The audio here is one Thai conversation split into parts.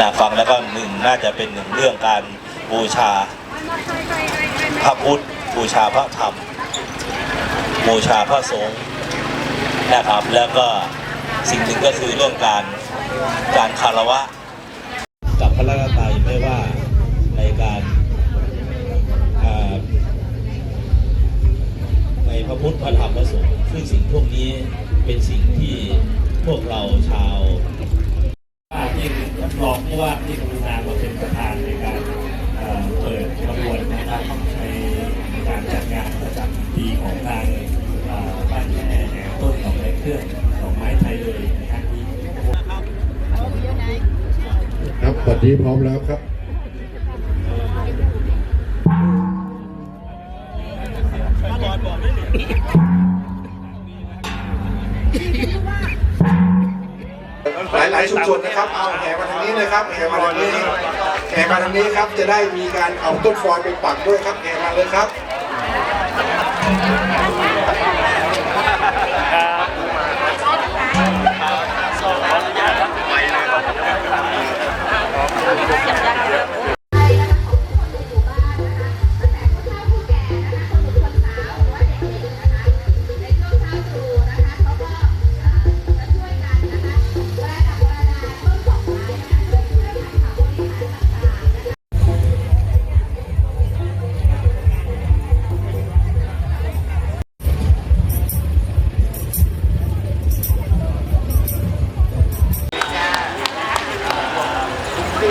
นะฟังแล้วก็หนึ่งน่าจะเป็นหนึ่งเรื่องการบูชาพระพุทธบูชาพระธรรม บูชาพระสงฆ์นะครับ แล้วก็สิ่งหนึ่งก็คือเรื่องการการคารวะ กับพระรัตนตรัยไม่ว่าในการในพระพุทธพระธรรมพระสงฆ์ซึ่งสิ่งพวกนี้เป็นสิ่งที่พวกเราชาวที่ รับองผู้ว่าที่กรุณามาเป็นประธานในการเปิดขบวนนะครับในการจัดงานประจำปีของทางบ้านแม่แห่ต้นดอกไม้เครื่องดอกไม้ไทยเลยนะครับครับตอนนี้พร้อมแล้วครับ หลาย ๆ ชุมชนนะครับ เอาแห่มาทางนี้เลยครับแห่มาทางนี้แห่มาทางนี้ครับ จะได้มีการเอาต้นฟอยไปปักด้วยครับแห่มาเลยครับ ข่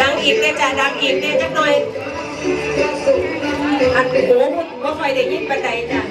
ดังอีกเนี่ยจ้ะดังอีกเนี่ยจักหน่อย อันโอ้โหบ่ค่อยได้ยินปานใดจ้ะ